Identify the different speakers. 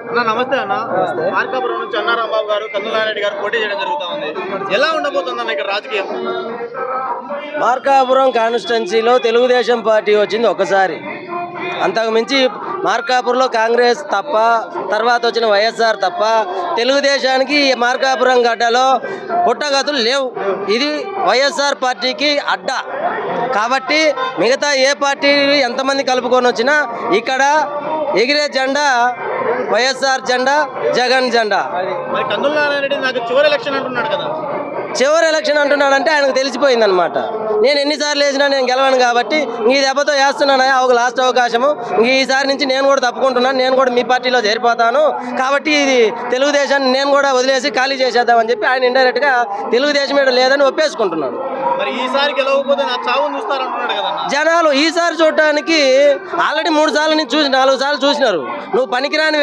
Speaker 1: అన్న నమస్తే అన్న. మార్కాపురం నుంచి అన్నారాంబాబు గారు గారు పోటీ చేయడం జరుగుతా ఉంది. ఎలా ఉండబోతుంది అన్న ఇక్కడ రాజకీయం?
Speaker 2: మార్కాపురం కాన్స్టిట్యున్సీలో తెలుగుదేశం పార్టీ వచ్చింది ఒకసారి. అంతకు మించి మార్కాపురంలో కాంగ్రెస్ తప్ప తర్వాత వచ్చిన వైఎస్ఆర్ తప్ప తెలుగుదేశానికి ఈ మార్కాపురం గడ్డలో పుట్టగతులు లేవు. ఇది వైఎస్ఆర్ పార్టీకి అడ్డా. కాబట్టి మిగతా ఏ పార్టీ ఎంతమంది కలుపుకొని వచ్చినా ఇక్కడ ఎగిరే జెండా వైఎస్ఆర్ జెండా జగన్ జెండా.
Speaker 1: చివరి ఎలక్షన్ అంటున్నాడు కదా.
Speaker 2: చివరి ఎలక్షన్ అంటున్నాడంటే ఆయనకు తెలిసిపోయింది అనమాట నేను ఎన్నిసార్లు వేసినా నేను గెలవను కాబట్టి ఈ దెబ్బతో వేస్తున్నాను? ఒక లాస్ట్ అవకాశము. ఈసారి నుంచి నేను కూడా తప్పుకుంటున్నాను. నేను కూడా మీ పార్టీలో చేరిపోతాను. కాబట్టి ఇది తెలుగుదేశాన్ని నేను కూడా వదిలేసి ఖాళీ చేసేద్దామని చెప్పి ఆయన ఇండైరెక్ట్గా తెలుగుదేశం ఇక్కడ లేదని ఒప్పేసుకుంటున్నాడు.
Speaker 1: మరి ఈసారి గెలవకపోతే నా చావును చూస్తారంటున్నాడు కదా
Speaker 2: జనాలు ఈసారి చూడటానికి ఆల్రెడీ మూడు సార్లు నుంచి చూసి నాలుగు సార్లు చూసినారు. నువ్వు పనికిరాని